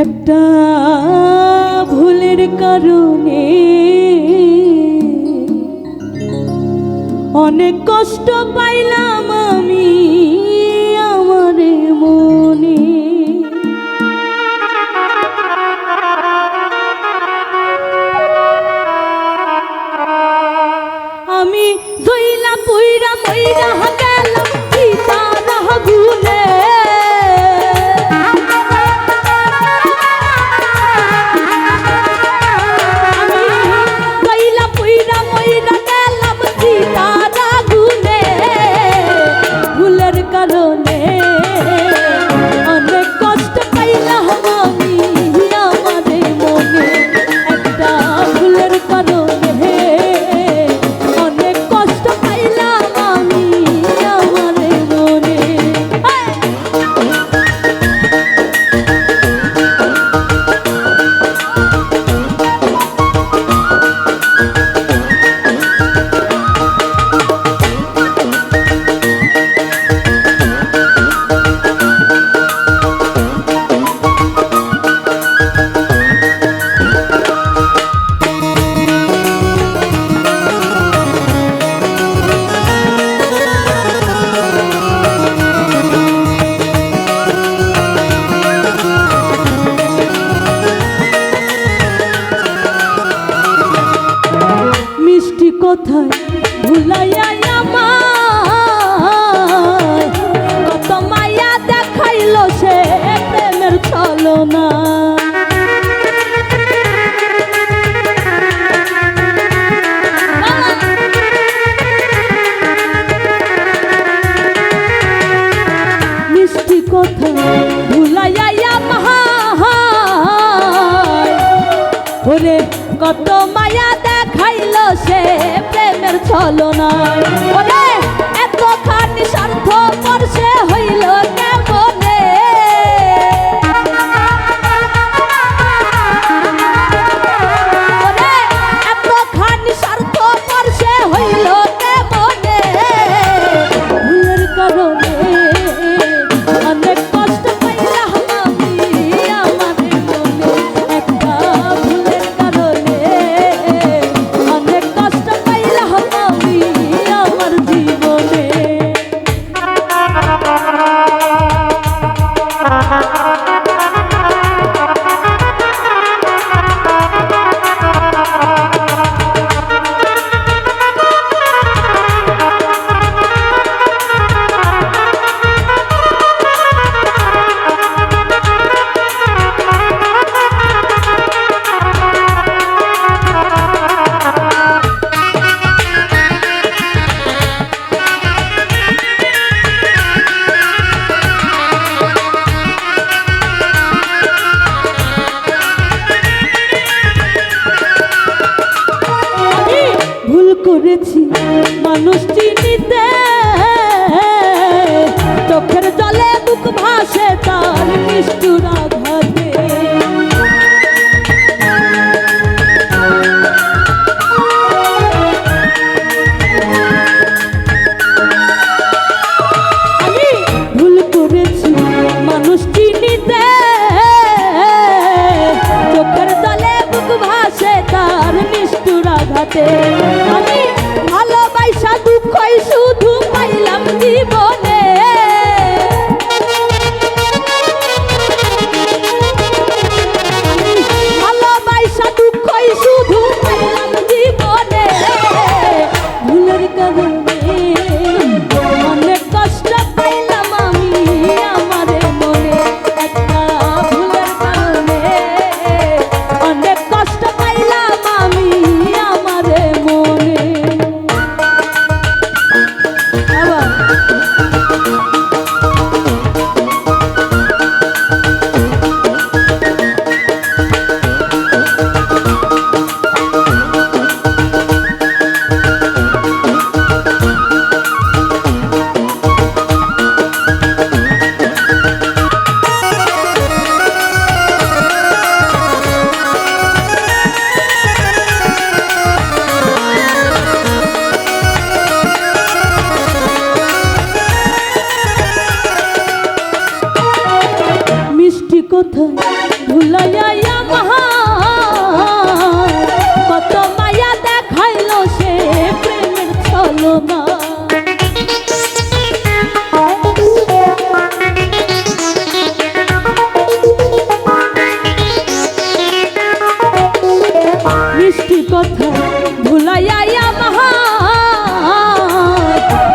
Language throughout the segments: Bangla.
একটা ভুলের কারণে অনেক কষ্ট পাইলাম আমি আমার মনে। আমি ধইলা পুইরা মইরা হাতে কত মায়া দেখাইল সে প্রেমের ছলনা মানুষ চিনিতে, চোখের জলে বুক ভাসে তার নিষ্ঠুর আঘাতে। আমি ভুল করেছি, মানুষ চিনিতে, চোখের জলে বুক ভাসে তার নিষ্ঠুর আঘাতে। আমি মিষ্টি কথা ভুলাইয়া মহা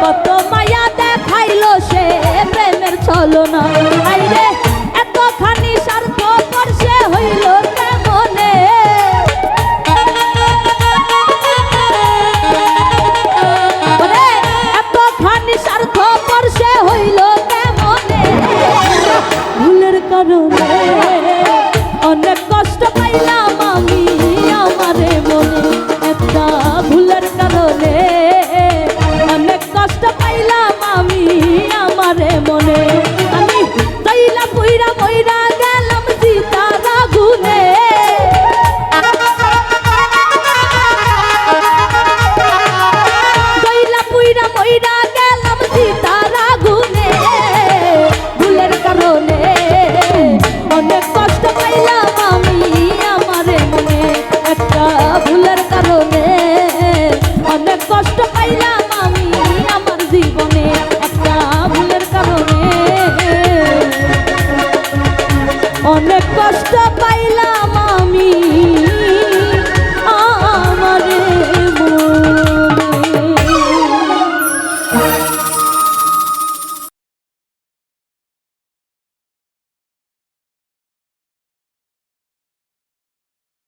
কত মায়া দেখাইল সে প্রেমের ছলনা। আইরে কারণে অনেক পাইলাম